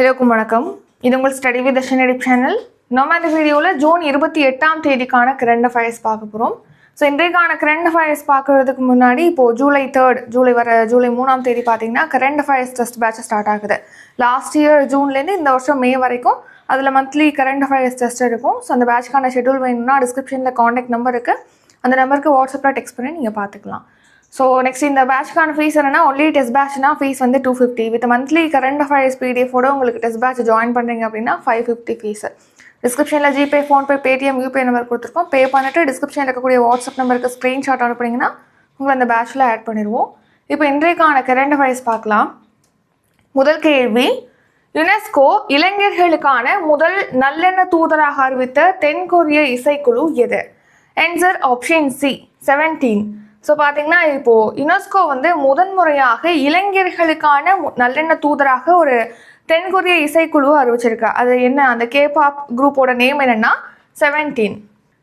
எல்லோருக்கும் வணக்கம். இது உங்கள் ஸ்டடி வித் தர்ஷனடி சேனல் நம்ம இந்த வீடியோவில் ஜூன் இருபத்தி எட்டாம் தேதிக்கான கரண்ட் ஃபயர்ஸ் பார்க்க போகிறோம் ஸோ இன்றைக்கான கரண்ட் ஃபயர்ஸ் பார்க்குறதுக்கு முன்னாடி இப்போது ஜூலை தேர்ட் ஜூலை வர ஜூலை மூணாம் தேதி பார்த்தீங்கன்னா current affairs test batch start ஆகுது. லாஸ்ட் இயர் ஜூன்லேருந்து இந்த வருஷம் மே வரைக்கும் அதில் மந்த்லி கரண்ட் அஃபயர்ஸ் டெஸ்ட் இருக்கும் ஸோ அந்த பேட்ச்க்கான ஷெட்யூல் வேணும்னா டிஸ்கிரிப்ஷனில் காண்டாக்ட் நம்பர் இருக்குது அந்த நம்பருக்கு வாட்ஸ்அப்பில் டெக்ஸ்ட் பண்ணி நீங்கள் பார்த்துக்கலாம். ஸோ நெக்ஸ்ட் இந்த பேட்ச்க்கான ஃபீஸ் என்னன்னா ஒன்லி டெஸ்ட் பேட்ச்னா ஃபீஸ் வந்து two fifty with monthly current affairs பிடிஎஃபோட உங்களுக்கு டெஸ்ட் பேட்ச் ஜாயின் பண்ணுறீங்க அப்படின்னா ஃபைவ் ஃபிஃப்டி ஃபீஸ் டிஸ்கிரிப்ஷனில் GPay PhonePe Paytm UPI number கொடுத்துருக்கோம். பே பண்ணிட்டு டிஸ்கிரிப்ஷனில் இருக்கக்கூடிய வாட்ஸ்அப் நம்பருக்கு ஸ்க்ரீன்ஷாட் அனுப்புனீங்கன்னா உங்களை அந்த பேட்ச்சில் ஆட் பண்ணிடுவோம் இப்போ இன்றைக்கான கரண்ட் அஃபேர்ஸ் பார்க்கலாம். முதல் கேள்வி யுனெஸ்கோ இளைஞர்களுக்கான முதல் நல்லெண்ண தூதராக அறிவித்த தென்கொரிய இசைக்குழு எது? Answer option C seventeen so பார்த்தீங்கன்னா இப்போது யுனெஸ்கோ வந்து முதன்முறையாக இளைஞர்களுக்கான நல்லெண்ண தூதராக ஒரு தென்கொரிய இசைக்குழு அறிவிச்சிருக்கு. அது என்ன? அந்த கேபாப் குரூப்போட நேம் என்னன்னா செவன்டீன்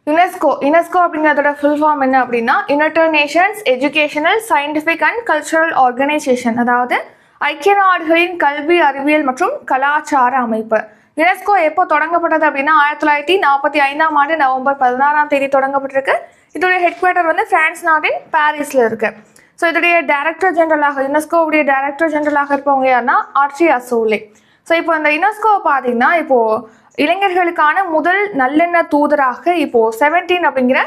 யுனெஸ்கோ யுனெஸ்கோ அப்படிங்கிறதோட ஃபுல் ஃபார்ம் என்ன அப்படின்னா United Nations Educational Scientific and Cultural Organization அதாவது ஐக்கிய நாடுகளின் கல்வி அறிவியல் மற்றும் கலாச்சார அமைப்பு. யுனெஸ்கோ எப்போ தொடங்கப்பட்டது அப்படின்னா ஆயிரத்தி தொள்ளாயிரத்தி நாற்பத்தி ஐந்தாம் ஆண்டு நவம்பர் பதினாறாம் தேதி தொடங்கப்பட்டிருக்கு. இதோடைய ஹெட் குவார்ட்டர் வந்து பிரான்ஸ் நாட்டின் பாரிஸில் இருக்கு. ஸோ இதோடைய டைரக்டர் ஜெனரலாக யுனெஸ்கோவுடைய டைரக்டர் ஜெனரலாக இருப்பவங்க யாருன்னா ஆர்ச்சி அசோலே. ஸோ இப்போ இந்த யுனெஸ்கோ பார்த்தீங்கன்னா இப்போது இளைஞர்களுக்கான முதல் நல்லெண்ண தூதராக இப்போது செவன்டீன் அப்படிங்கிற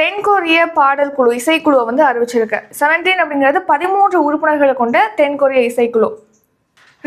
தென்கொரிய பாடல் குழு இசைக்குழுவை வந்து அறிவிச்சிருக்கு. செவன்டீன் அப்படிங்கிறது பதிமூன்று உறுப்பினர்களை கொண்ட தென்கொரிய இசைக்குழு.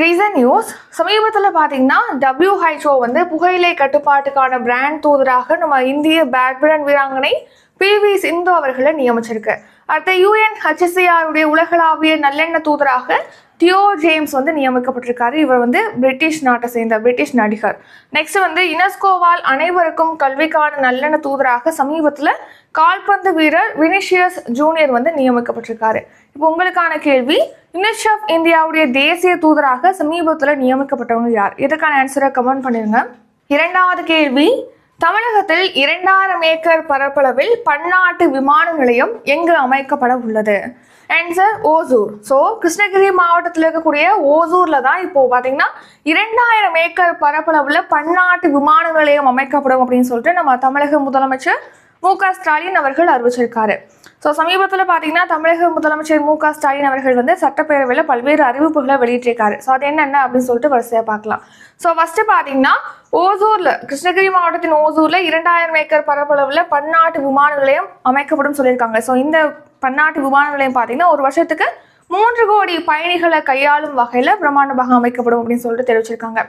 ரீசன் நியூஸ் சமீபத்தில் பார்த்தீங்கன்னா WHO வந்து புகையிலை கட்டுப்பாட்டுக்கான பிராண்ட் தூதராக நம்ம இந்திய பேட்மிண்டன் வீராங்கனை பி வி சிந்து அவர்களை நியமிச்சிருக்கு. அடுத்த யூஎன் உடைய உலகளாவிய நல்லெண்ண தூதராக தியோ ஜேம்ஸ் வந்து நியமிக்கப்பட்டிருக்காரு. இவர் வந்து பிரிட்டிஷ் நாட்டை சேர்ந்த பிரிட்டிஷ் நடிகர். நெக்ஸ்ட் வந்து யுனெஸ்கோவால் அனைவருக்கும் கல்விக்கான நல்லெண்ண தூதராக சமீபத்தில் கால்பந்து வீரர் வினிஷியஸ் ஜூனியர் வந்து நியமிக்கப்பட்டிருக்காரு. இப்போ உங்களுக்கான கேள்வி யுனிசெஃப் இந்தியாவுடைய தேசிய தூதராக சமீபத்தில் நியமிக்கப்பட்டவங்க யார்? இதுக்கான ஆன்சரை கமெண்ட் பண்ணிருங்க. இரண்டாவது கேள்வி தமிழகத்தில் இரண்டாயிரம் ஏக்கர் பரப்பளவில் பன்னாட்டு விமான நிலையம் எங்கு அமைக்கப்பட உள்ளது? ஆன்சர் ஓசூர். ஸோ கிருஷ்ணகிரி மாவட்டத்தில் இருக்கக்கூடிய ஓசூரில் தான் இப்போ பார்த்தீங்கன்னா இரண்டாயிரம் ஏக்கர் பரப்பளவில் பன்னாட்டு விமான நிலையம் அமைக்கப்படும் அப்படின்னு சொல்லிட்டு நம்ம தமிழக முதலமைச்சர் மு க ஸ்டாலின் அவர்கள் அறிவிச்சிருக்காரு. ஸோ சமீபத்தில் பார்த்தீங்கன்னா தமிழக முதலமைச்சர் மு க ஸ்டாலின் அவர்கள் வந்து சட்டப்பேரவையில் பல்வேறு அறிவிப்புகளை வெளியிட்டிருக்காரு. ஸோ அது என்னென்ன அப்படின்னு சொல்லிட்டு வரிசையாக பார்க்கலாம் ஸோ ஃபஸ்ட்டு பார்த்தீங்கன்னா ஓசூரில் கிருஷ்ணகிரி மாவட்டத்தின் ஓசூரில் இரண்டாயிரம் ஏக்கர் பரப்பளவில் பன்னாட்டு விமான நிலையம் அமைக்கப்படும் சொல்லியிருக்காங்க. ஸோ இந்த பன்னாட்டு விமான நிலையம் பார்த்தீங்கன்னா ஒரு வருஷத்துக்கு மூன்று கோடி பயணிகளை கையாளும் வகையில் பிரம்மாண்டமாக அமைக்கப்படும் அப்படின்னு சொல்லிட்டு தெரிவிச்சிருக்காங்க.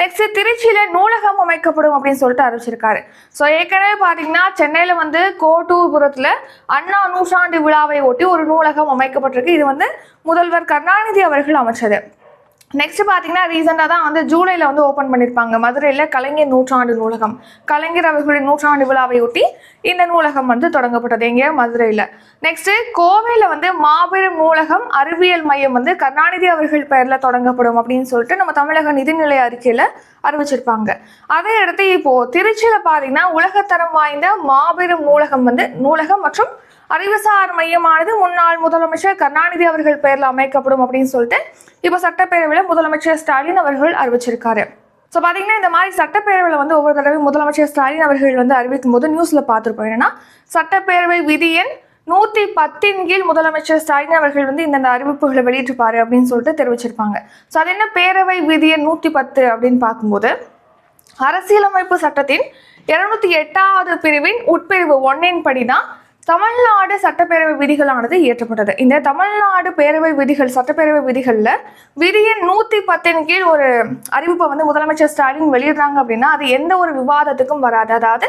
நெக்ஸ்ட் திருச்சியில நூலகம் அமைக்கப்படும் அப்படின்னு சொல்லிட்டு அறிவிச்சிருக்காரு. ஸோ ஏற்கனவே பார்த்தீங்கன்னா சென்னையில் வந்து கோட்டூர்புரத்தில் அண்ணா நூற்றாண்டு விழாவை ஒட்டி ஒரு நூலகம் அமைக்கப்பட்டிருக்கு. இது வந்து முதல்வர் கருணாநிதி அவர்கள் அமைச்சது. நெக்ஸ்ட் பார்த்தீங்கன்னா ரீசெண்டாக தான் வந்து ஜூலையில் வந்து ஓப்பன் பண்ணியிருப்பாங்க மதுரையில் கலைஞர் நூற்றாண்டு நூலகம். கலைஞர் அவர்களுடைய நூற்றாண்டு விழாவை ஒட்டி இந்த நூலகம் வந்து தொடங்கப்பட்டது. எங்கே? மதுரையில். நெக்ஸ்ட் கோவையில் வந்து மாபெரும் நூலகம் அறிவியல் மையம் வந்து கருணாநிதி அவர்கள் பெயரில் தொடங்கப்படும் அப்படின்னு சொல்லிட்டு நம்ம தமிழக நிதிநிலை அறிக்கையில் அறிவிச்சிருப்பாங்க. அதே அடுத்து இப்போது திருச்சியில் பார்த்தீங்கன்னா உலகத்தரம் வாய்ந்த மாபெரும் நூலகம் வந்து நூலகம் மற்றும் அறிவுசார் மையமானது. முன்னாள் முதலமைச்சர் கருணாநிதி அவர்கள் பெயரில் அமைக்கப்படும் அப்படின்னு சொல்லிட்டு இப்போ சட்டப்பேரவையில் முதலமைச்சர் ஸ்டாலின் அவர்கள் அறிவிச்சிருக்காரு. ஸோ பார்த்தீங்கன்னா இந்த மாதிரி சட்டப்பேரவையில் வந்து ஒவ்வொரு தடவை முதலமைச்சர் ஸ்டாலின் அவர்கள் வந்து அறிவிக்கும் போது நியூஸில் பார்த்துருப்போம். என்னன்னா சட்டப்பேரவை விதி எண் நூற்றி பத்தின் கீழ் முதலமைச்சர் ஸ்டாலின் அவர்கள் வந்து இந்தந்த அறிவிப்புகளை வெளியிட்டிருப்பாரு அப்படின்னு சொல்லிட்டு தெரிவிச்சிருப்பாங்க. ஸோ அது என்ன பேரவை விதி எண் நூற்றி பத்து அப்படின்னு பார்க்கும்போது அரசியலமைப்பு சட்டத்தின் இருநூத்தி எட்டாவது பிரிவின் உட்பிரிவு ஒன்னின் படி தான் தமிழ்நாடு சட்டப்பேரவை விதிகளானது இயற்றப்பட்டது. இந்த தமிழ்நாடு பேரவை விதிகள் சட்டப்பேரவை விதிகளில் விதியின் நூற்றி பத்தின் கீழ் ஒரு அறிவிப்பை வந்து முதலமைச்சர் ஸ்டாலின் வெளியிடுறாங்க அப்படின்னா அது எந்த ஒரு விவாதத்துக்கும் வராது. அதாவது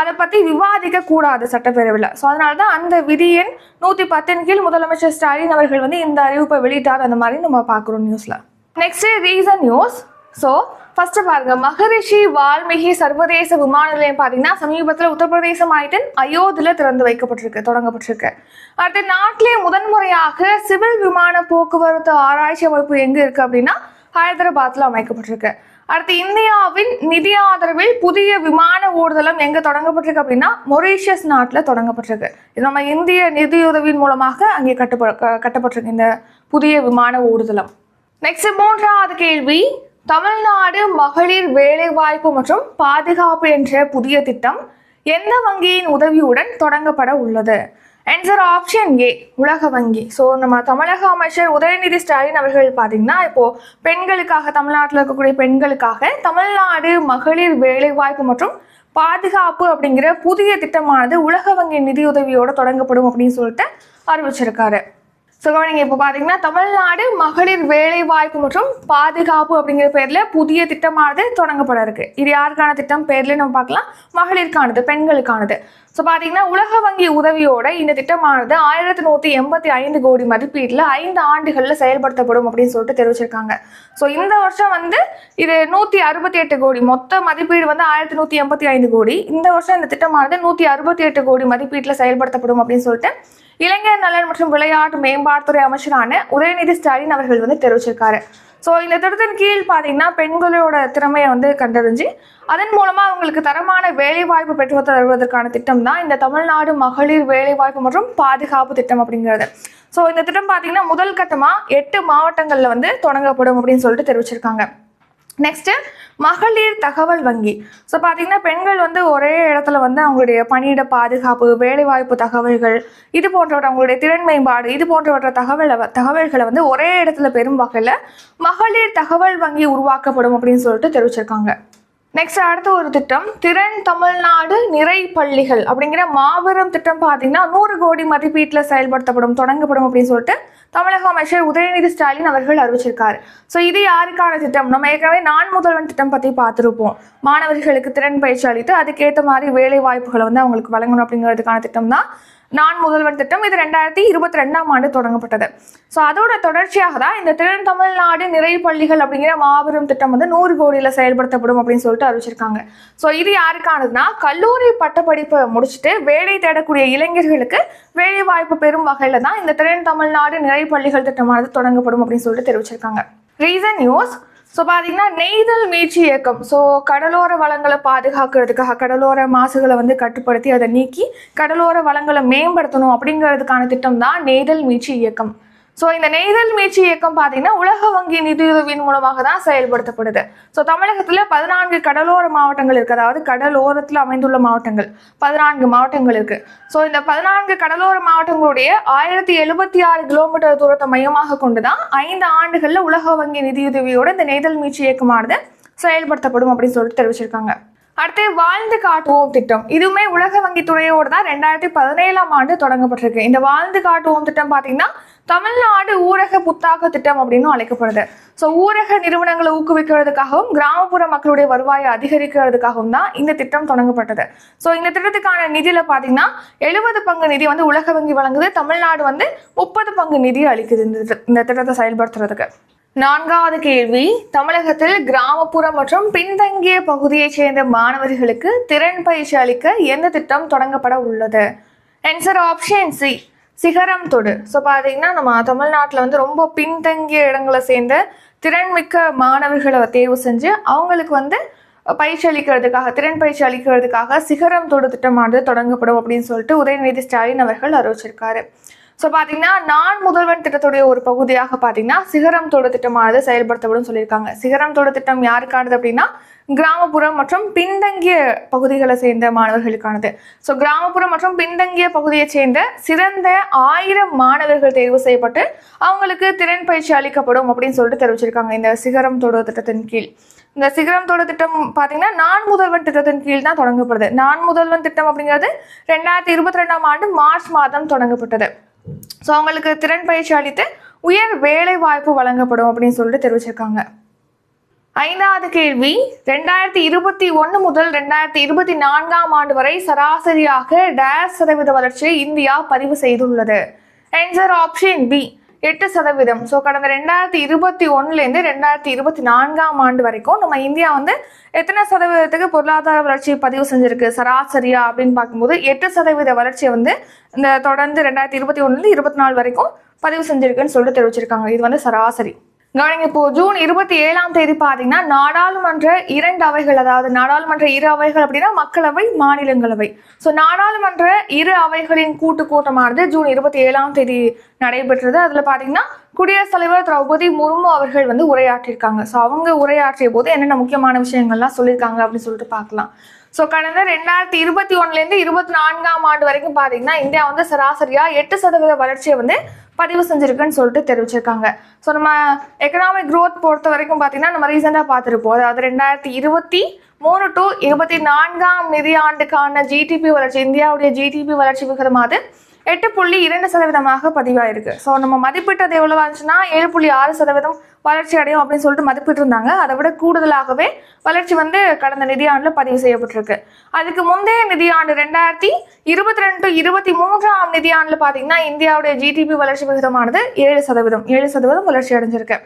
அதை பற்றி விவாதிக்க கூடாது சட்டப்பேரவையில். ஸோ அதனால தான் அந்த விதியின் நூற்றி பத்தின் கீழ் முதலமைச்சர் ஸ்டாலின் அவர்கள் வந்து இந்த அறிவிப்பை வெளியிட்டார். அந்த மாதிரி நம்ம பார்க்குறோம் நியூஸில் next reason news so first பாருங்க மகரிஷி வால்மீகி சர்வதேச விமான நிலையம் பார்த்தீங்கன்னா சமீபத்தில் உத்தரப்பிரதேச மாநிலத்தின் அயோத்தியில் திறந்து வைக்கப்பட்டிருக்கு தொடங்கப்பட்டிருக்கு. அடுத்து நாட்டிலே முதன்முறையாக சிவில் விமான போக்குவரத்து ஆராய்ச்சி அமைப்பு எங்கே இருக்கு அப்படின்னா ஹைதராபாத்தில் அமைக்கப்பட்டிருக்கு. அடுத்து இந்தியாவின் நிதி ஆதரவில் புதிய விமான ஊர்தலம் எங்க தொடங்கப்பட்டிருக்கு அப்படின்னா மொரீஷியஸ் நாட்டில் தொடங்கப்பட்டிருக்கு. இது நம்ம இந்திய நிதியுதவியின் மூலமாக அங்கே கட்டுப்ப கட்டப்பட்டிருக்கு இந்த புதிய விமான ஊர்தலம் நெக்ஸ்ட் மூன்றாவது கேள்வி. தமிழ்நாடு மகளிர் வேலைவாய்ப்பு மற்றும் பாதுகாப்பு என்ற புதிய திட்டம் எந்த வங்கியின் உதவியுடன் தொடங்கப்பட உள்ளது? ஆன்சர் ஆப்ஷன் ஏ உலக வங்கி. ஸோ நம்ம தமிழக அமைச்சர் உதயநிதி ஸ்டாலின் அவர்கள் பார்த்தீங்கன்னா இப்போ பெண்களுக்காக தமிழ்நாட்டில் இருக்கக்கூடிய பெண்களுக்காக தமிழ்நாடு மகளிர் வேலைவாய்ப்பு மற்றும் பாதுகாப்பு அப்படிங்கிற புதிய திட்டமானது உலக வங்கி நிதியுதவியோடு தொடங்கப்படும் அப்படின்னு சொல்லிட்டு அறிவிச்சிருக்காரு. ஸோ நீங்கள் இப்போ பார்த்தீங்கன்னா தமிழ்நாடு மகளிர் வேலை வாய்ப்பு மற்றும் பாதுகாப்பு அப்படிங்கிற பேரில் புதிய திட்டமானது தொடங்கப்பட இருக்கு. இது யாருக்கான திட்டம்? பேர்லேயே நம்ம பார்க்கலாம். மகளிருக்கானது பெண்களுக்கானது. ஸோ பார்த்தீங்கன்னா உலக வங்கி உதவியோட இந்த திட்டமானது ஆயிரத்தி நூற்றி எண்பத்தி ஐந்து கோடி மதிப்பீட்டில் ஐந்து ஆண்டுகளில் செயல்படுத்தப்படும் அப்படின்னு சொல்லிட்டு தெரிவிச்சிருக்காங்க. ஸோ இந்த வருஷம் வந்து இது நூற்றி அறுபத்தி எட்டு கோடி. மொத்த மதிப்பீடு வந்து ஆயிரத்தி நூற்றி எண்பத்தி ஐந்து கோடி. இந்த வருஷம் இந்த திட்டமானது நூற்றி அறுபத்தி எட்டு கோடி மதிப்பீட்டில் செயல்படுத்தப்படும் அப்படின்னு சொல்லிட்டு இளைஞர் நலன் மற்றும் விளையாட்டு மேம்பாட்டுத்துறை அமைச்சரான உதயநிதி ஸ்டாலின் அவர்கள் வந்து தெரிவிச்சிருக்காரு. ஸோ இந்த திட்டத்தின் கீழ் பார்த்தீங்கன்னா பெண்களோட திறமையை வந்து கண்டறிஞ்சு அதன் மூலமாக அவங்களுக்கு தரமான வேலைவாய்ப்பு பெற்று தருவதற்கான திட்டம் தான் இந்த தமிழ்நாடு மகளிர் வேலைவாய்ப்பு மற்றும் பாதுகாப்பு திட்டம் அப்படிங்கிறது. ஸோ இந்த திட்டம் பார்த்தீங்கன்னா முதல் கட்டமாக எட்டு மாவட்டங்களில் வந்து தொடங்கப்படும் அப்படின்னு சொல்லிட்டு தெரிவிச்சிருக்காங்க. நெக்ஸ்ட்டு மகளிர் தகவல் வங்கி. ஸோ பார்த்தீங்கன்னா பெண்கள் வந்து ஒரே இடத்துல வந்து அவங்களுடைய பணியிட பாதுகாப்பு வேலைவாய்ப்பு தகவல்கள் இது போன்றவற்றை அவங்களுடைய திறன் மேம்பாடு இது போன்றவற்றை தகவலை தகவல்களை வந்து ஒரே இடத்துல பெறும் வகையில் மகளிர் தகவல் வங்கி உருவாக்கப்படும் அப்படின்னு சொல்லிட்டு தெரிவிச்சிருக்காங்க. நெக்ஸ்ட் அடுத்த ஒரு திட்டம் திறன் தமிழ்நாடு நிறை பள்ளிகள் அப்படிங்கிற மாபெரும் திட்டம் பார்த்தீங்கன்னா நூறு கோடி மதிப்பீட்டில் செயல்படுத்தப்படும் தொடங்கப்படும் அப்படின்னு சொல்லிட்டு தமிழக அமைச்சர் உதயநிதி ஸ்டாலின் அவர்கள் அறிவிச்சிருக்காரு. ஸோ இது யாருக்கான திட்டம்? நம்ம ஏற்கனவே நான் முதல்வன் திட்டம் பற்றி பார்த்துருப்போம். மாணவர்களுக்கு திறன் பயிற்சி அளித்து அதுக்கேற்ற மாதிரி வேலை வாய்ப்புகளை வந்து அவங்களுக்கு வழங்கணும் அப்படிங்கிறதுக்கான திட்டம் தான் நான் முதல்வன் திட்டம் இது ரெண்டாயிரத்தி இருபத்தி ரெண்டாம் ஆண்டு தொடங்கப்பட்டது. ஸோ அதோட தொடர்ச்சியாக தான் இந்த திறன் தமிழ்நாடு நிறை பள்ளிகள் அப்படிங்கிற மாபெரும் திட்டம் வந்து நூறு கோடியில் செயல்படுத்தப்படும் அப்படின்னு சொல்லிட்டு அறிவிச்சிருக்காங்க. ஸோ இது யாருக்கானதுன்னா கல்லூரி பட்டப்படிப்பை முடிச்சுட்டு வேலை தேடக்கூடிய இளைஞர்களுக்கு வேலை வாய்ப்பு பெறும் வகையில் தான் இந்த திறன் தமிழ்நாடு நிறை பள்ளிகள் திட்டமானது தொடங்கப்படும் அப்படின்னு சொல்லிட்டு தெரிவிச்சிருக்காங்க. ரீசன் நியூஸ் ஸோ பார்த்தீங்கன்னா நெய்தல் மீட்சி இயக்கம். ஸோ கடலோர வளங்களை பாதுகாக்கிறதுக்காக கடலோர மாசுகளை வந்து கட்டுப்படுத்தி அதை நீக்கி கடலோர வளங்களை மேம்படுத்தணும் அப்படிங்கிறதுக்கான திட்டம் தான் நெய்தல் மீட்சி இயக்கம். ஸோ இந்த நெய்தல் மீட்சி இயக்கம் பார்த்தீங்கன்னா உலக வங்கி நிதியுதவியின் மூலமாக தான் செயல்படுத்தப்படுது. ஸோ தமிழகத்தில் பதினான்கு கடலோர மாவட்டங்கள் இருக்குது அதாவது கடலோரத்தில் அமைந்துள்ள மாவட்டங்கள். பதினான்கு மாவட்டங்கள் இருக்கு. ஸோ இந்த பதினான்கு கடலோர மாவட்டங்களுடைய ஆயிரத்தி எழுபத்தி ஆறு கிலோமீட்டர் தூரத்தை மையமாக கொண்டு தான் ஐந்து ஆண்டுகளில் உலக வங்கி நிதியுதவியோட இந்த நெய்தல் மீட்சி இயக்கமானது செயல்படுத்தப்படும் அப்படின்னு சொல்லிட்டு தெரிவிச்சிருக்காங்க. அடுத்து வாழ்ந்து காட்டுவோம் திட்டம். இதுவுமே உலக வங்கி துறையோடு தான் ரெண்டாயிரத்தி பதினேழாம் ஆண்டு தொடங்கப்பட்டிருக்கு. இந்த வாழ்ந்து காட்டுவோம் திட்டம் பார்த்தீங்கன்னா தமிழ்நாடு ஊரக புத்தாக்க திட்டம் அப்படின்னு அழைக்கப்படுது. ஸோ ஊரக நிறுவனங்களை ஊக்குவிக்கிறதுக்காகவும் கிராமப்புற மக்களுடைய வருவாயை அதிகரிக்கிறதுக்காகவும் தான் இந்த திட்டம் தொடங்கப்பட்டது. ஸோ இந்த திட்டத்துக்கான நிதியில் பார்த்தீங்கன்னா எழுபது பங்கு நிதி வந்து உலக வங்கி வழங்குது. தமிழ்நாடு வந்து முப்பது பங்கு நிதி அளிக்குது இந்த இந்த திட்டத்தை செயல்படுத்துறதுக்கு. நான்காவது கேள்வி தமிழகத்தில் கிராமப்புற மற்றும் பின்தங்கிய பகுதியைச் சேர்ந்த மாணவர்களுக்கு திறன் பயிற்சி அளிக்க எந்த திட்டம் தொடங்கப்பட உள்ளது? ஆன்சர் ஆப்ஷன் சி சிகரம் தொடு. ஸோ பார்த்தீங்கன்னா நம்ம தமிழ்நாட்டில் வந்து ரொம்ப பின்தங்கிய இடங்களை சேர்ந்த திறன்மிக்க மாணவர்களை தேர்வு செஞ்சு அவங்களுக்கு வந்து பயிற்சி அளிக்கிறதுக்காக திறன் பயிற்சி அளிக்கிறதுக்காக சிகரம் தொடு திட்டமானது தொடங்கப்படும் அப்படின்னு சொல்லிட்டு உதயநிதி ஸ்டாலின் அவர்கள் அறிவிச்சிருக்காரு. ஸோ பார்த்தீங்கன்னா நான் முதல்வன் திட்டத்துடைய ஒரு பகுதியாக பார்த்தீங்கன்னா சிகரம் தொடு திட்டமானது செயல்படுத்தப்படும் சொல்லியிருக்காங்க. சிகரம் தொடு திட்டம் யாருக்கானது அப்படின்னா கிராமப்புறம் மற்றும் பின்தங்கிய பகுதிகளை சேர்ந்த மாணவர்களுக்கானது. ஸோ கிராமப்புறம் மற்றும் பின்தங்கிய பகுதியை சேர்ந்த சிறந்த ஆயிரம் மாணவர்கள் தேர்வு செய்யப்பட்டு அவங்களுக்கு திறன் பயிற்சி அளிக்கப்படும் அப்படின்னு சொல்லிட்டு தெரிவிச்சிருக்காங்க. இந்த சிகரம் தொடர் திட்டத்தின் கீழ். இந்த சிகரம் தொடர் திட்டம் பார்த்தீங்கன்னா நான் முதல்வன் திட்டத்தின் கீழ் தான் தொடங்கப்படுது. நான் முதல்வன் திட்டம் அப்படிங்கிறது ரெண்டாயிரத்தி இருபத்தி ரெண்டாம் ஆண்டு மார்ச் மாதம் தொடங்கப்பட்டது. ஸோ அவங்களுக்கு திறன் பயிற்சி அளித்து உயர் வேலை வாய்ப்பு வழங்கப்படும் அப்படின்னு சொல்லிட்டு தெரிவிச்சிருக்காங்க. ஐந்தாவது கேள்வி ரெண்டாயிரத்தி இருபத்தி ஒன்று முதல் ரெண்டாயிரத்தி இருபத்தி நான்காம் ஆண்டு வரை சராசரியாக டேஸ் சதவீத வளர்ச்சியை இந்தியா பதிவு செய்துள்ளது. ஆன்சர் ஆப்ஷன் பி எட்டு சதவீதம். ஸோ கடந்த ரெண்டாயிரத்தி இருபத்தி ஒன்றுலேருந்து ரெண்டாயிரத்தி இருபத்தி நான்காம் ஆண்டு வரைக்கும் நம்ம இந்தியா வந்து எத்தனை சதவீதத்துக்கு பொருளாதார வளர்ச்சியை பதிவு செஞ்சுருக்கு? சராசரியா அப்படின்னு பார்க்கும்போது எட்டு சதவீத வளர்ச்சியை வந்து இந்த தொடர்ந்து ரெண்டாயிரத்தி இருபத்தி ஒன்றுலேருந்து இருபத்தி நாலு வரைக்கும் பதிவு செஞ்சுருக்குன்னு சொல்லிட்டு தெரிவிச்சிருக்காங்க. இது வந்து சராசரி. கவனிங்க இப்போ ஜூன் இருபத்தி ஏழாம் தேதி பார்த்தீங்கன்னா நாடாளுமன்ற இரண்டு அவைகள் அதாவது நாடாளுமன்ற இரு அவைகள் அப்படின்னா மக்களவை மாநிலங்களவை. ஸோ நாடாளுமன்ற இரு அவைகளின் கூட்டு கூட்டமானது ஜூன் இருபத்தி ஏழாம் தேதி நடைபெற்றது. அதில் பார்த்தீங்கன்னா குடியரசுத் தலைவர் திரௌபதி முர்மு அவர்கள் வந்து உரையாற்றியிருக்காங்க. ஸோ அவங்க உரையாற்றிய போது என்னென்ன முக்கியமான விஷயங்கள்லாம் சொல்லியிருக்காங்க அப்படின்னு சொல்லிட்டு பார்க்கலாம் ஸோ கடந்த ரெண்டாயிரத்தி இருபத்தி ஒன்னுலேருந்து இருபத்தி நான்காம் ஆண்டு வரைக்கும் பார்த்தீங்கன்னா இந்தியா வந்து சராசரியாக எட்டு சதவீத வளர்ச்சியை வந்து பதிவு செஞ்சுருக்குன்னு சொல்லிட்டு தெரிவிச்சிருக்காங்க. ஸோ நம்ம எக்கனாமிக் க்ரோத் பொறுத்த வரைக்கும் பார்த்தீங்கன்னா நம்ம ரீசெண்டாக பார்த்துருப்போம் அதாவது ரெண்டாயிரத்தி இருபத்தி மூணு டு இருபத்தி நான்காம் நிதியாண்டுக்கான ஜிடிபி வளர்ச்சி இந்தியாவுடைய ஜிடிபி வளர்ச்சி விகிதமானது எட்டு புள்ளி இரண்டு சதவீதமாக பதிவாயிருக்கு. ஸோ நம்ம மதிப்பிட்டது எவ்வளோ இருந்துச்சுன்னா ஏழு புள்ளி ஆறு சதவீதம் வளர்ச்சி அடையும் அப்படின்னு சொல்லிட்டு மதிப்பிட்டு இருந்தாங்க அதை விட கூடுதலாகவே வளர்ச்சி வந்து கடந்த நிதியாண்டில் பதிவு செய்யப்பட்டிருக்கு. அதுக்கு முந்தைய நிதியாண்டு ரெண்டாயிரத்தி இருபத்தி ரெண்டு இருபத்தி மூன்றாம் நிதியாண்டில் பார்த்தீங்கன்னா இந்தியாவுடைய ஜிடிபி வளர்ச்சி விகிதமானது ஏழு சதவீதம் ஏழு சதவீதம் வளர்ச்சி அடைஞ்சிருக்கு.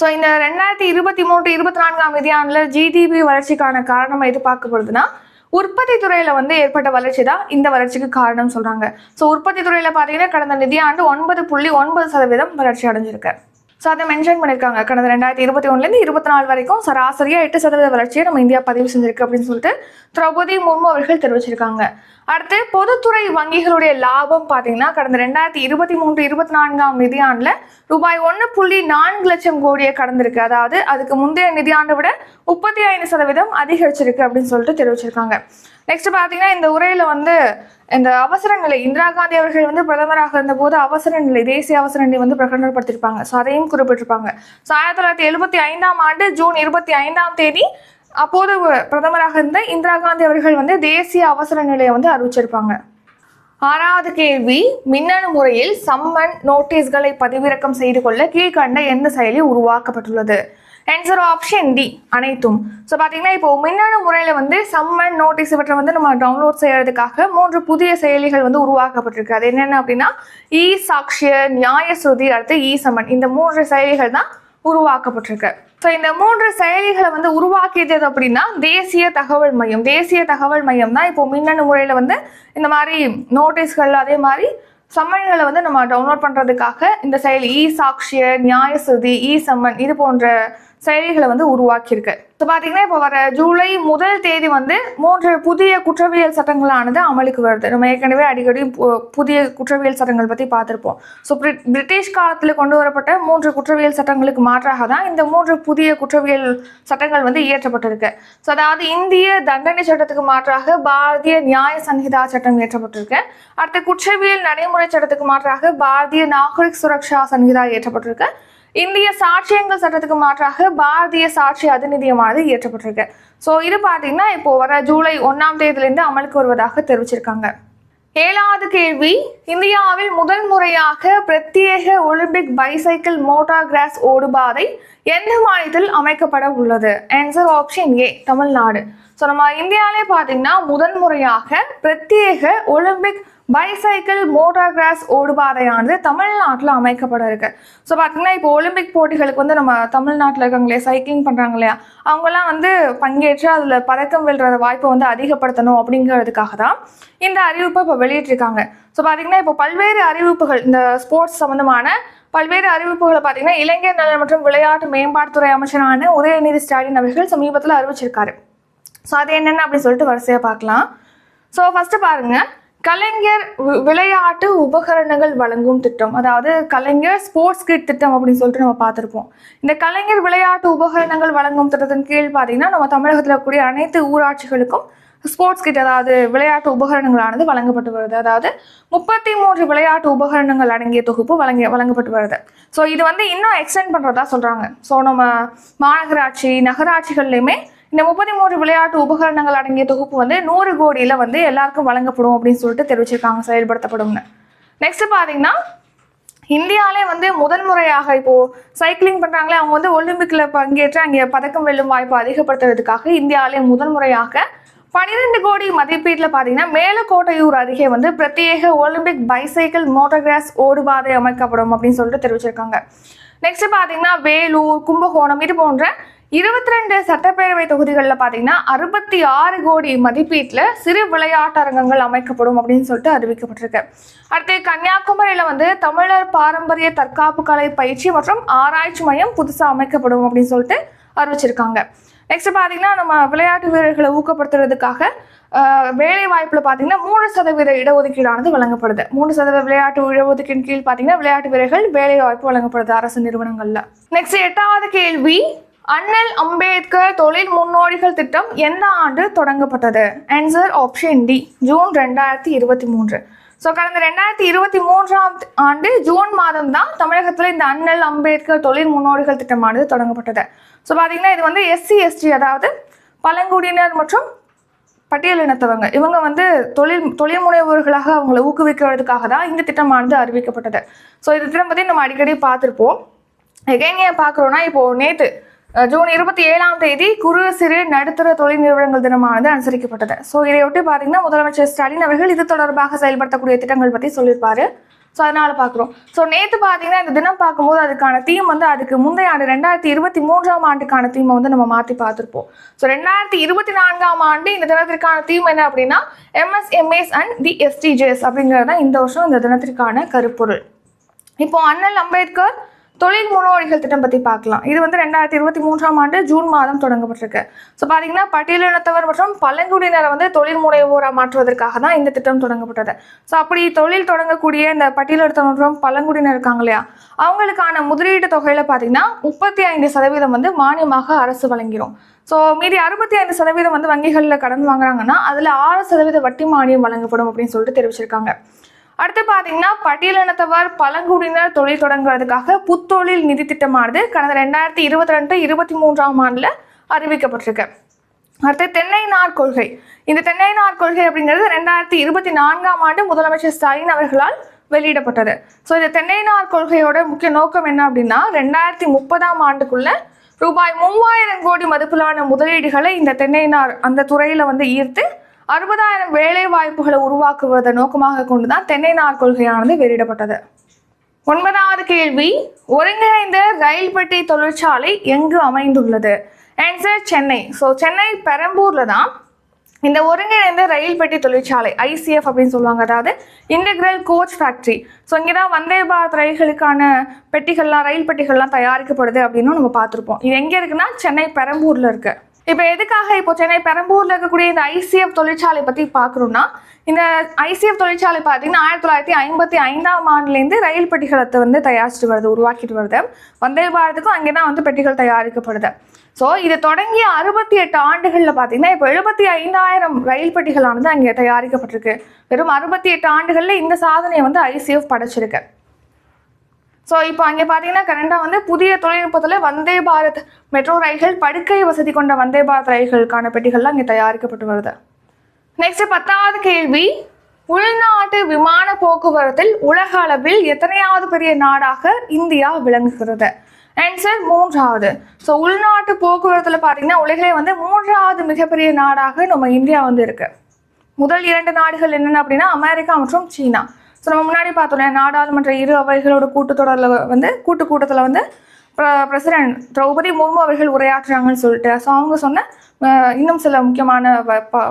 ஸோ இந்த ரெண்டாயிரத்தி இருபத்தி மூன்று இருபத்தி நான்காம் நிதியாண்டில் ஜிடிபி வளர்ச்சிக்கான காரணம் எது பார்க்கப்படுதுன்னா உற்பத்தி துறையில வந்து ஏற்பட்ட வளர்ச்சி தான் இந்த வளர்ச்சிக்கு காரணம் சொல்றாங்க. ஸோ உற்பத்தி துறையில பார்த்தீங்கன்னா கடந்த நிதியாண்டு ஒன்பது புள்ளி ஒன்பது சதவீதம் வளர்ச்சி அடைஞ்சிருக்கு. ஸோ அதை மென்ஷன் பண்ணியிருக்காங்க கடந்த ரெண்டாயிரத்தி இருபத்தி ஒன்றுலேருந்து இருபத்தி நாலு வரைக்கும் சராசரியாக எட்டு சதவீத வளர்ச்சியை நம்ம இந்தியா பதிவு செஞ்சிருக்கு அப்படின்னு சொல்லிட்டு திரௌபதி முர்மு அவர்கள் தெரிவிச்சிருக்காங்க. அடுத்து பொதுத்துறை வங்கிகளுடைய லாபம் பார்த்தீங்கன்னா கடந்த ரெண்டாயிரத்தி இருபத்தி மூன்று இருபத்தி நான்காம் நிதியாண்டில் ரூபாய் ஒன்று புள்ளி நான்கு லட்சம் கோடியை கடந்திருக்கு. அதாவது அதுக்கு முந்தைய நிதியாண்டை விட முப்பத்தி ஐந்து சதவீதம் அதிகரிச்சிருக்கு அப்படின்னு சொல்லிட்டு தெரிவிச்சிருக்காங்க. நெக்ஸ்ட் பார்த்தீங்கன்னா இந்த உரையில வந்து இந்த அவசர நிலை இந்திரா காந்தி அவர்கள் வந்து பிரதமராக இருந்தபோது அவசர நிலை தேசிய அவசர நிலை வந்து பிரகடனப்படுத்தியிருப்பாங்க. ஸோ அதையும் குறிப்பிட்டிருப்பாங்க. ஸோ ஆயிரத்தி தொள்ளாயிரத்தி எழுபத்தி ஐந்தாம் ஆண்டு ஜூன் இருபத்தி ஐந்தாம் தேதி அப்போது பிரதமராக இருந்த இந்திரா காந்தி அவர்கள் வந்து தேசிய அவசர நிலையை வந்து அறிவிச்சிருப்பாங்க. ஆறாவது கேள்வி மின்னணு முறையில் சம்மன் நோட்டீஸ்களை பதிவிறக்கம் செய்து கொள்ள கீழ்கண்ட எந்த செயலி உருவாக்கப்பட்டுள்ளது? ஆன்சர் ஆப்ஷன் டி அனைத்தும். ஸோ பார்த்தீங்கன்னா இப்போ மின்னணு முறையில் வந்து சம்மன் நோட்டீஸ் இவற்றை வந்து நம்ம டவுன்லோட் செய்யறதுக்காக மூன்று புதிய செயலிகள் வந்து உருவாக்கப்பட்டிருக்கு. அது என்னென்ன அப்படின்னா இ சாக்ஷிய நியாய ஸ்ருதி அடுத்து இ சம்மன் இந்த மூன்று செயலிகள் தான் உருவாக்கப்பட்டிருக்கு. ஸோ இந்த மூன்று செயலிகளை வந்து உருவாக்கியது அப்படின்னா தேசிய தகவல் மையம். தேசிய தகவல் மையம் தான் இப்போ மின்னணு முறையில் வந்து இந்த மாதிரி நோட்டீஸ்கள் அதே மாதிரி சம்மன்களை வந்து நம்ம டவுன்லோட் பண்ணுறதுக்காக இந்த செயலி இ சாக்ஷிய நியாயசுதி இ சம்மன் இது போன்ற செயலிகளை வந்து உருவாக்கியிருக்கு. ஸோ பார்த்தீங்கன்னா இப்போ வர ஜூலை முதல் தேதி வந்து மூன்று புதிய குற்றவியல் சட்டங்களானது அமலுக்கு வருது. நம்ம ஏற்கனவே அடிக்கடி பு- புதிய குற்றவியல் சட்டங்கள் பற்றி பார்த்துருப்போம் ஸோ பிரிட்டிஷ் காலத்தில் கொண்டு வரப்பட்ட மூன்று குற்றவியல் சட்டங்களுக்கு மாற்றாக தான் இந்த மூன்று புதிய குற்றவியல் சட்டங்கள் வந்து இயற்றப்பட்டிருக்கு. ஸோ அதாவது இந்திய தண்டனை சட்டத்துக்கு மாற்றாக பாரதிய நியாய சன்ஹிதா சட்டம் இயற்றப்பட்டிருக்கு. அடுத்து குற்றவியல் நடைமுறை சட்டத்துக்கு மாற்றாக பாரதிய நாகரிக் சுரக்ஷா சன்ஹிதா இயற்றப்பட்டிருக்கு. இந்திய சாட்சியங்கள் சட்டத்துக்கு மாற்றாக பாரதிய சாட்சி அதிநிதியமானது இயற்றப்பட்டிருக்கு. ஸோ இது பார்த்தீங்கன்னா இப்போ வர ஜூலை ஒன்றாம் தேதியிலிருந்து அமலுக்கு வருவதாக தெரிவிச்சிருக்காங்க. ஏழாவது கேள்வி இந்தியாவில் முதல் முறையாக பிரத்யேக ஒலிம்பிக் பைசைக்கிள் மோட்டார் கிராஸ் ஓடுபாதை எந்த மாநிலத்தில் அமைக்கப்பட உள்ளது? Answer option A Tamil Nadu. So நம்ம இந்தியாவிலே பார்த்தீங்கன்னா முதன் முறையாக பிரத்யேக ஒலிம்பிக் பைசைக்கிள் மோட்டார் கிராஸ் ஓடுபாதையானது தமிழ்நாட்டில் அமைக்கப்பட இருக்கு. ஸோ பார்த்தீங்கன்னா இப்போ ஒலிம்பிக் போட்டிகளுக்கு வந்து நம்ம தமிழ்நாட்டில் இருக்காங்களே சைக்கிளிங் பண்ணுறாங்க இல்லையா? அவங்கெல்லாம் வந்து பங்கேற்று அதில் பதக்கம் வெல்ற வாய்ப்பை வந்து அதிகப்படுத்தணும் அப்படிங்கிறதுக்காக தான் இந்த அறிவிப்பை இப்போ வெளியிட்டிருக்காங்க. ஸோ பார்த்தீங்கன்னா இப்போ பல்வேறு அறிவிப்புகள் இந்த ஸ்போர்ட்ஸ் சம்மந்தமான பல்வேறு அறிவிப்புகளை பார்த்தீங்கன்னா இளைஞர் நலன் மற்றும் விளையாட்டு மேம்பாட்டுத்துறை அமைச்சரான உதயநிதி ஸ்டாலின் அவர்கள் சமீபத்தில் அறிவிச்சிருக்காரு. ஸோ அது என்னென்ன அப்படின்னு சொல்லிட்டு வரிசையாக பார்க்கலாம். ஸோ ஃபஸ்ட்டு பாருங்க. கலைஞர் விளையாட்டு உபகரணங்கள் வழங்கும் திட்டம். அதாவது கலைஞர் ஸ்போர்ட்ஸ் கிட் திட்டம் அப்படின்னு சொல்லிட்டு நம்ம பார்த்துருப்போம். இந்த கலைஞர் விளையாட்டு உபகரணங்கள் வழங்கும் திட்டத்தின் கீழ் பார்த்தீங்கன்னா நம்ம தமிழகத்தில் இருக்கக்கூடிய அனைத்து ஊராட்சிகளுக்கும் ஸ்போர்ட்ஸ் கிட் அதாவது விளையாட்டு உபகரணங்களானது வழங்கப்பட்டு வருது. அதாவது முப்பத்தி மூன்று விளையாட்டு உபகரணங்கள் அடங்கிய தொகுப்பு வழங்கி வழங்கப்பட்டு வருது. ஸோ இது வந்து இன்னும் எக்ஸ்டெண்ட் பண்ணுறதா சொல்கிறாங்க ஸோ நம்ம மாநகராட்சி நகராட்சிகள்லையுமே இந்த முப்பத்தி மூன்று விளையாட்டு உபகரணங்கள் அடங்கிய தொகுப்பு வந்து நூறு கோடியில் வந்து எல்லாருக்கும் வழங்கப்படும் அப்படின்னு சொல்லிட்டு தெரிவிச்சிருக்காங்க செயல்படுத்தப்படும்னு. நெக்ஸ்ட் பார்த்தீங்கன்னா இந்தியாவிலே வந்து முதல் முறையாக இப்போ சைக்கிளிங் பண்ணுறாங்களே அவங்க வந்து ஒலிம்பிக்கில் பங்கேற்று அங்கே பதக்கம் வெல்லும் வாய்ப்பு அதிகப்படுத்துறதுக்காக இந்தியாவிலே முதல் முறையாக பன்னிரெண்டு கோடி மதிப்பீட்டில் பார்த்தீங்கன்னா மேலக்கோட்டையூர் அருகே வந்து பிரத்யேக ஒலிம்பிக் பைசைக்கிள் மோட்டோகிராஸ் ஓடுபாதை அமைக்கப்படும் அப்படின்னு சொல்லிட்டு தெரிவிச்சிருக்காங்க. நெக்ஸ்ட் பார்த்தீங்கன்னா வேலூர் கும்பகோணம் இது போன்ற இருபத்தி ரெண்டு சட்டப்பேரவை தொகுதிகளில் பார்த்தீங்கன்னா அறுபத்தி ஆறு கோடி மதிப்பீட்டில் சிறு விளையாட்டரங்கங்கள் அமைக்கப்படும் அப்படின்னு சொல்லிட்டு அறிவிக்கப்பட்டிருக்கு. அடுத்து கன்னியாகுமரியில் வந்து தமிழர் பாரம்பரிய தற்காப்பு கலை பயிற்சி மற்றும் ஆராய்ச்சி மையம் புதுசாக அமைக்கப்படும் அப்படின்னு சொல்லிட்டு அறிவிச்சிருக்காங்க. நெக்ஸ்ட் பார்த்தீங்கன்னா நம்ம விளையாட்டு வீரர்களை ஊக்கப்படுத்துறதுக்காக வேலை வாய்ப்பில் பார்த்தீங்கன்னா மூணு சதவீத இடஒதுக்கீடானது வழங்கப்படுது. மூணு சதவீத விளையாட்டு இடஒதுக்கீடு கீழ் பார்த்தீங்கன்னா விளையாட்டு வீரர்கள் வேலை வாய்ப்பு வழங்கப்படுது அரசு நிறுவனங்களில். நெக்ஸ்ட் எட்டாவது கேள்வி அண்ணல் அம்பேத்கர் தொழில் முன்னோடிகள் திட்டம் எந்த ஆண்டு தொடங்கப்பட்டது? ஆன்சர் ஆப்ஷன் டி ஜூன் ரெண்டாயிரத்தி இருபத்தி மூன்று. ஸோ கடந்த ரெண்டாயிரத்தி இருபத்தி மூன்றாம் ஆண்டு ஜூன் மாதம் தான் தமிழகத்தில் இந்த அண்ணல் அம்பேத்கர் தொழில் முன்னோடிகள் திட்டமானது தொடங்கப்பட்டது. ஸோ பார்த்தீங்கன்னா இது வந்து எஸ்சி எஸ்டி அதாவது பழங்குடியினர் மற்றும் பட்டியலினத்தவங்க இவங்க வந்து தொழில் தொழில் முனைவோர்களாக அவங்களை ஊக்குவிக்கிறதுக்காக தான் இந்த திட்டமானது அறிவிக்கப்பட்டது. ஸோ இந்த திட்டம் பற்றி நம்ம அடிக்கடி பார்த்துருப்போம். எகைன் ஏன் பார்க்குறோன்னா இப்போது நேற்று ஜூன் இருபத்தி ஏழாம் தேதி குறு சிறு நடுத்தர தொழில் நிறுவனங்கள் தினமானது அனுசரிக்கப்பட்டது. ஸோ இதையொட்டி பார்த்தீங்கன்னா முதலமைச்சர் ஸ்டாலின் அவர்கள் இது தொடர்பாக செயல்படுத்தக்கூடிய திட்டங்கள் பற்றி சொல்லியிருப்பாரு. ஸோ அதனால பார்க்குறோம் ஸோ நேற்று பார்த்தீங்கன்னா இந்த தினம் பார்க்கும்போது அதுக்கான தீம் வந்து அதுக்கு முந்தைய ஆண்டு ரெண்டாயிரத்தி இருபத்தி மூன்றாம் ஆண்டுக்கான தீமை வந்து நம்ம மாற்றி பார்த்துருப்போம் ஸோ ரெண்டாயிரத்தி இருபத்தி நான்காம் ஆண்டு இந்த தினத்திற்கான தீம் என்ன அப்படின்னா எம்எஸ்எம்ஏஸ் அண்ட் தி எஸ்டிஜேஎஸ் அப்படிங்கிறது தான் இந்த வருஷம் இந்த தினத்திற்கான கருப்பொருள். இப்போ அண்ணல் அம்பேத்கர் தொழில் முன்னோடிகள் திட்டம் பற்றி பார்க்கலாம். இது வந்து ரெண்டாயிரத்தி இருபத்தி மூன்றாம் ஆண்டு ஜூன் மாதம் தொடங்கப்பட்டிருக்கு. ஸோ பார்த்தீங்கன்னா பட்டியலினத்தவர் மற்றும் பழங்குடியினரை வந்து தொழில் முனைவோராக மாற்றுவதற்காக தான் இந்த திட்டம் தொடங்கப்பட்டது. ஸோ அப்படி தொழில் தொடங்கக்கூடிய இந்த பட்டியலினத்தவர் மற்றும் பழங்குடியினர் இருக்காங்க இல்லையா? அவங்களுக்கான முதலீட்டு தொகையில் பார்த்தீங்கன்னா முப்பத்தி ஐந்து சதவீதம் வந்து மானியமாக அரசு வழங்கிடும் ஸோ மீதி அறுபத்தி ஐந்து சதவீதம் வந்து வங்கிகளில் கடன் வாங்குறாங்கன்னா அதில் ஆறு சதவீத வட்டி மானியம் வழங்கப்படும் அப்படின்னு சொல்லிட்டு தெரிவிச்சிருக்காங்க. அடுத்து பார்த்தீங்கன்னா பட்டியலினத்தவர் பழங்குடியினர் தொழில் தொடங்குறதுக்காக புத்தொழில் நிதி திட்டமானது கடந்த ரெண்டாயிரத்தி இருபத்தி ரெண்டு இருபத்தி மூன்றாம் ஆண்டில் அறிவிக்கப்பட்டிருக்கு. அடுத்து தென்னை நார் கொள்கை. இந்த தென்னை நார் கொள்கை அப்படிங்கிறது ரெண்டாயிரத்தி இருபத்தி நான்காம் ஆண்டு முதலமைச்சர் ஸ்டாலின் அவர்களால் வெளியிடப்பட்டது. ஸோ இந்த தென்னை நார் கொள்கையோட முக்கிய நோக்கம் என்ன அப்படின்னா ரெண்டாயிரத்தி முப்பதாம் ஆண்டுக்குள்ள ரூபாய் மூவாயிரம் கோடி மதிப்பிலான முதலீடுகளை இந்த தென்னை நார் அந்த துறையில் வந்து ஈர்த்து அறுபதாயிரம் வேலை வாய்ப்புகளை உருவாக்குவதை நோக்கமாக கொண்டுதான் தென்னை நார் கொள்கையானது வெளியிடப்பட்டது. ஒன்பதாவது கேள்வி ஒருங்கிணைந்த ரயில் பெட்டி தொழிற்சாலை எங்கு அமைந்துள்ளது? ஆன்சர் சென்னை. ஸோ சென்னை பெரம்பூர்ல தான் இந்த ஒருங்கிணைந்த ரயில் பெட்டி தொழிற்சாலை ஐசிஎஃப் அப்படின்னு சொல்லுவாங்க. அதாவது இன்டெக்ரல் கோச் ஃபேக்ட்ரி ஸோ இங்கே தான் வந்தே பாரத் ரயில்களுக்கான பெட்டிகள்லாம் ரயில் பெட்டிகள்லாம் தயாரிக்கப்படுது அப்படின்னு நம்ம பார்த்துருப்போம். இது எங்கே இருக்குன்னா சென்னை பெரம்பூரில் இருக்குது இப்போ எதுக்காக இப்போ சென்னை பெரம்பூரில் இருக்கக்கூடிய இந்த ஐசிஎஃப் தொழிற்சாலை பற்றி பார்க்குறோம்னா இந்த ஐசிஎஃப் தொழிற்சாலை பார்த்தீங்கன்னா ஆயிரத்தி தொள்ளாயிரத்தி ஐம்பத்தி ஐந்தாம் ஆண்டுலேருந்து ரயில் பெட்டிகளத்தை வந்து தயாரிச்சுட்டு வருது உருவாக்கிட்டு வருது. வந்தே பாரத்துக்கும் அங்கே தான் வந்து பெட்டிகள் தயாரிக்கப்படுது. ஸோ இது தொடங்கிய அறுபத்தி எட்டு ஆண்டுகளில் பார்த்தீங்கன்னா இப்போ எழுபத்தி ஐந்தாயிரம் ரயில் பெட்டிகளானது அங்கே தயாரிக்கப்பட்டிருக்கு. வெறும் அறுபத்தி எட்டு ஆண்டுகளில் இந்த சாதனையை வந்து ஐசிஎஃப் படைச்சிருக்கு. ஸோ இப்போ அங்கே பார்த்தீங்கன்னா கரண்டாக வந்து புதிய தொழில்நுட்பத்தில் வந்தே பாரத் மெட்ரோ ரயில்கள் படுக்கை வசதி கொண்ட வந்தே பாரத் ரயில்களுக்கான பெட்டிகள்லாம் இங்கே தயாரிக்கப்பட்டு வருது. நெக்ஸ்ட் பத்தாவது கேள்வி. உள்நாட்டு விமான போக்குவரத்தில் உலக அளவில் எத்தனையாவது பெரிய நாடாக இந்தியா விளங்குகிறது? ஆன்சர் மூன்றாவது. ஸோ உள்நாட்டு போக்குவரத்தில் பார்த்தீங்கன்னா உலகிலே வந்து மூன்றாவது மிகப்பெரிய நாடாக நம்ம இந்தியா வந்து இருக்கு. முதல் இரண்டு நாடுகள் என்னென்ன அப்படின்னா அமெரிக்கா மற்றும் சீனா. ஸோ நம்ம முன்னாடி பார்த்தோம்னா நாடாளுமன்ற இரு அவைகளோட கூட்டத்தொடரில் வந்து கூட்டு கூட்டத்தில் வந்து பிரசிடென்ட் திரௌபதி முர்மு அவர்கள் உரையாற்றுறாங்கன்னு சொல்லிட்டு. ஸோ அவங்க சொன்ன இன்னும் சில முக்கியமான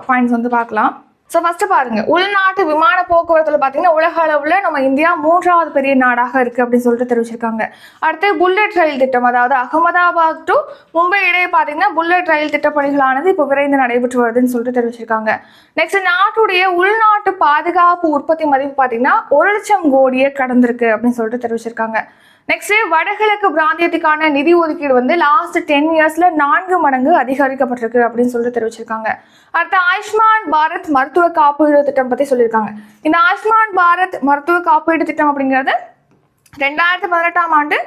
பாயிண்ட்ஸ் வந்து பார்க்கலாம். ஸோ ஃபஸ்ட்டு பாருங்க. உள்நாட்டு விமான போக்குவரத்தில் பார்த்தீங்கன்னா உலக அளவில் நம்ம இந்தியா மூன்றாவது பெரிய நாடாக இருக்குது அப்படின்னு சொல்லிட்டு தெரிவிச்சிருக்காங்க. அடுத்து புல்லட் ரயில் திட்டம் அதாவது அகமதாபாத் டு மும்பை இடையே பார்த்தீங்கன்னா புல்லட் ரயில் திட்ட பணிகளானது இப்போ விரைந்து நடைபெற்று வருதுன்னு சொல்லிட்டு தெரிவிச்சிருக்காங்க. நெக்ஸ்ட் நாட்டுடைய உள்நாட்டு பாதுகாப்பு உற்பத்தி மதிப்பு பார்த்தீங்கன்னா ஒரு லட்சம் கோடியே கடந்திருக்கு அப்படின்னு சொல்லிட்டு தெரிவிச்சிருக்காங்க. நெக்ஸ்ட் வடகிழக்கு பிராந்தியத்துக்கான நிதி ஒதுக்கீடு வந்து லாஸ்ட் டென் இயர்ஸ்ல நான்கு மடங்கு அதிகரிக்கப்பட்டிருக்கு அப்படின்னு சொல்லிட்டு தெரிவிச்சிருக்காங்க. அடுத்து ஆயுஷ்மான் பாரத் மருத்துவ காப்பீடு திட்டம் பத்தி சொல்லியிருக்காங்க. இந்த ஆயுஷ்மான் பாரத் மருத்துவ காப்பீடு திட்டம் அப்படிங்கிறது ரெண்டாயிரத்தி பதினெட்டாம் ஆண்டு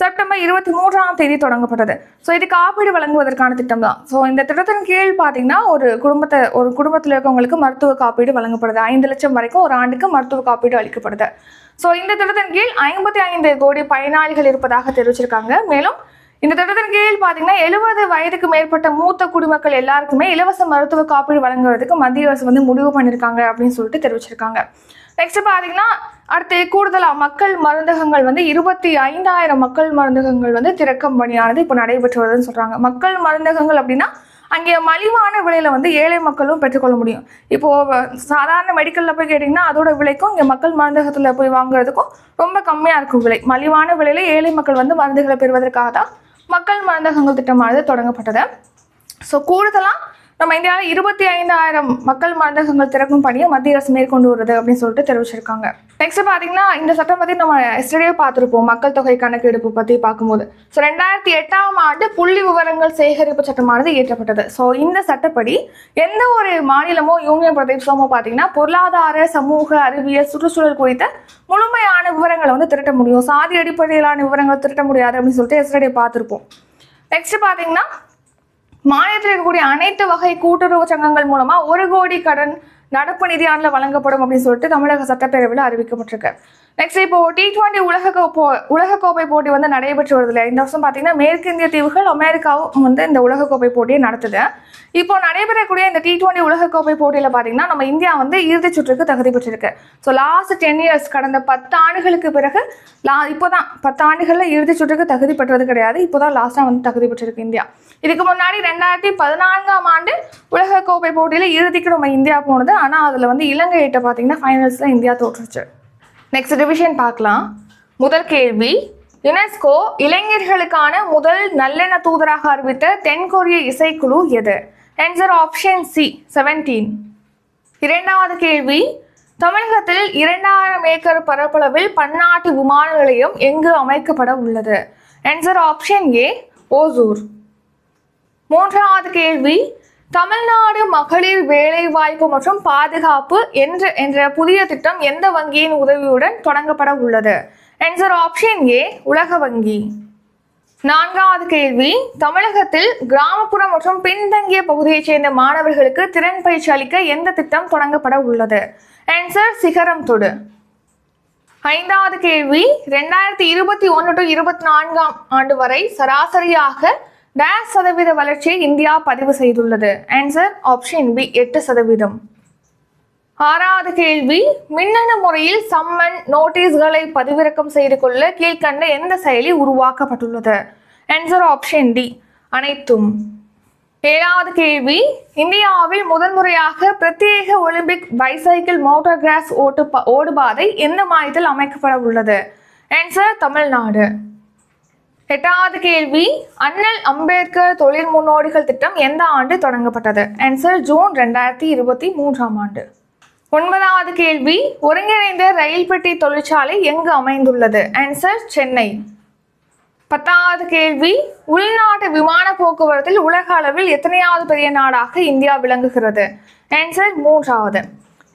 செப்டம்பர் இருபத்தி மூன்றாம் தேதி தொடங்கப்பட்டது. ஸோ இது காப்பீடு வழங்குவதற்கான திட்டம் தான் ஸோ இந்த திட்டத்தின் கீழ் பார்த்தீங்கன்னா ஒரு குடும்பத்தை ஒரு குடும்பத்தில் இருக்கவங்களுக்கு மருத்துவ காப்பீடு வழங்கப்படுது. ஐந்து லட்சம் வரைக்கும் ஒரு ஆண்டுக்கு மருத்துவ காப்பீடு அளிக்கப்படுது. ஸோ இந்த திட்டத்தின் கீழ் ஐம்பத்தி ஐந்து கோடி பயனாளிகள் இருப்பதாக தெரிவிச்சிருக்காங்க. மேலும் இந்த திட்டத்தின் கீழ் பார்த்தீங்கன்னா எழுபது வயதுக்கு மேற்பட்ட மூத்த குடிமக்கள் எல்லாருக்குமே இலவச மருத்துவ காப்பீடு வழங்குறதுக்கு மத்திய அரசு வந்து முடிவு பண்ணியிருக்காங்க அப்படின்னு சொல்லிட்டு தெரிவிச்சிருக்காங்க. நெக்ஸ்ட் பார்த்தீங்கன்னா அடுத்து கூடுதலாக மக்கள் மருந்தகங்கள் வந்து இருபத்தி ஐந்தாயிரம் மக்கள் மருந்தகங்கள் வந்து திறக்கும் பணியானது இப்போ நடைபெற்று வருதுன்னு சொல்கிறாங்க மக்கள் மருந்தகங்கள் அப்படின்னா அங்கே மலிவான விலையில் வந்து ஏழை மக்களும் பெற்றுக்கொள்ள முடியும். இப்போது சாதாரண மெடிக்கலில் போய் கேட்டிங்கன்னா அதோட விலைக்கும் இங்கே மக்கள் மருந்தகத்தில் போய் வாங்குறதுக்கும் ரொம்ப கம்மியாக இருக்கும் விலை. மலிவான விலையில் ஏழை மக்கள் வந்து மருந்துகளை பெறுவதற்காக தான் மக்கள் மருந்தகங்கள் திட்டமானது தொடங்கப்பட்டது. ஸோ கூடுதலாக நம்ம இந்தியாவில் இருபத்தி ஐந்தாயிரம் மக்கள் மருந்தகங்கள் திறக்கும் பணியை மத்திய அரசு மேற்கொண்டு வருது அப்படின்னு சொல்லிட்டு தெரிவிச்சிருக்காங்க. நெக்ஸ்ட் பார்த்தீங்கன்னா இந்த சட்டம் பற்றி நம்ம எஸ்டடியே பார்த்துருப்போம் மக்கள் தொகை கணக்கெடுப்பு பற்றி பார்க்கும்போது. ஸோ ரெண்டாயிரத்தி எட்டாம் ஆண்டு புள்ளி விவரங்கள் சேகரிப்பு சட்டமானது இயற்றப்பட்டது. ஸோ இந்த சட்டப்படி எந்த ஒரு மாநிலமோ யூனியன் பிரதேசமோ பார்த்தீங்கன்னா பொருளாதார சமூக அறிவியல் சுற்றுச்சூழல் குறித்த முழுமையான விவரங்களை வந்து திரட்ட முடியும். சாதி அடிப்படையிலான விவரங்களை திரட்ட முடியாது அப்படின்னு சொல்லிட்டு எஸ்டடியே பார்த்துருப்போம் நெக்ஸ்ட் பார்த்தீங்கன்னா மாநிலத்தில் இருக்கக்கூடிய அனைத்து வகை கூட்டுறவு சங்கங்கள் மூலமா ஒரு கோடி கடன் நடப்பு நிதியாண்டில் வழங்கப்படும் அப்படின்னு சொல்லிட்டு தமிழக சட்டப்பேரவையில் அறிவிக்கப்பட்டிருக்கு. நெக்ஸ்ட் இப்போ டி டுவெண்ட்டி உலகக்கோப்போ உலகக்கோப்பை போட்டி வந்து நடைபெற்று வருது இல்லையா இந்த வருஷம் பார்த்தீங்கன்னா மேற்கிந்திய தீவுகள் அமெரிக்காவும் வந்து இந்த உலகக்கோப்பை போட்டியை நடத்துது. இப்போ நடைபெறக்கூடிய இந்த டி டுவெண்ட்டி உலகக்கோப்பை போட்டியில் பார்த்தீங்கன்னா நம்ம இந்தியா வந்து இறுதிச் சுற்றுக்கு தகுதி பெற்றிருக்கு. ஸோ லாஸ்ட் டென் இயர்ஸ் கடந்த பத்து ஆண்டுகளுக்கு பிறகு லா இப்போதான் பத்து ஆண்டுகளில் இறுதிச் சுற்றுக்கு தகுதி பெற்றது கிடையாது. இப்போதான் லாஸ்ட்டாக வந்து தகுதி பெற்றிருக்கு இந்தியா. இதுக்கு முன்னாடி ரெண்டாயிரத்தி பதினான்காம் ஆண்டு உலகக்கோப்பை போட்டியில் இறுதிக்கு நம்ம இந்தியா போனது. ஆனால் அதில் வந்து இலங்கையிட்ட பார்த்தீங்கன்னா ஃபைனல்ஸில் இந்தியா தோற்றுச்சு. நெக்ஸ்ட் டிவிஷன் பார்க்கலாம். முதல் கேள்வி யுனெஸ்கோ இளைஞர்களுக்கான முதல் நல்லெண்ண தூதராக அறிவித்த தென்கொரிய இசைக்குழு எது? ஆன்சர் ஆப்ஷன் சி செவன்டீன் இரண்டாவது கேள்வி தமிழகத்தில் இரண்டாயிரம் ஏக்கர் பரப்பளவில் பன்னாட்டு விமான நிலையம் எங்கு அமைக்கப்பட உள்ளது? Answer option A Hosur. மூன்றாவது கேள்வி தமிழ்நாடு மகளிர் வேலைவாய்ப்பு மற்றும் பாதுகாப்பு என்ற என்ற புதிய திட்டம் எந்த வங்கியின் உதவியுடன் தொடங்கப்பட உள்ளது? ஆன்சர் ஆப்ஷன் ஏ உலக வங்கி. நான்காவது கேள்வி தமிழகத்தில் கிராமப்புற மற்றும் பின்தங்கிய பகுதியைச் சேர்ந்த மாணவர்களுக்கு திறன் பயிற்சி அளிக்க எந்த திட்டம் தொடங்கப்பட உள்ளது? ஆன்சர் சிகரம் தொடு. ஐந்தாவது கேள்வி ரெண்டாயிரத்தி இருபத்தி ஒன்று டு இருபத்தி நான்காம் ஆண்டு வரை சராசரியாக டேஷ் சதவீத வளர்ச்சியை இந்தியா பதிவு செய்துள்ளது. ஆன்சர் ஆப்ஷன் பி எட்டு சதவீதம். ஆறாவது கேள்வி மின்னணு முறையில் சம்மன் நோட்டீஸ்களை பதிவிறக்கம் செய்து கொள்ள கீழ்கண்ட எந்த செயலி உருவாக்கப்பட்டுள்ளது? ஆன்சர் ஆப்ஷன் டி அனைத்தும். ஏழாவது கேள்வி இந்தியாவில் முதன்முறையாக பிரத்யேக ஒலிம்பிக் பைசைக்கிள் மோட்டார் கிராஸ் ஓட்டு ஓடுபாதை எந்த மாநிலத்தில் அமைக்கப்பட உள்ளது? ஆன்சர் தமிழ்நாடு. எட்டாவது கேள்வி அண்ணல் அம்பேத்கர் தொழில் முன்னோடிகள் திட்டம் எந்த ஆண்டு தொடங்கப்பட்டது? ஆன்சர் ஜூன் ரெண்டாயிரத்தி இருபத்தி மூன்றாம் ஆண்டு. ஒன்பதாவது கேள்வி ஒருங்கிணைந்த ரயில் பெட்டி தொழிற்சாலை எங்கு அமைந்துள்ளது? ஆன்சர் சென்னை. பத்தாவது கேள்வி உள்நாட்டு விமான போக்குவரத்தில் உலக அளவில் எத்தனையாவது பெரிய நாடாக இந்தியா விளங்குகிறது? ஆன்சர் மூன்றாவது.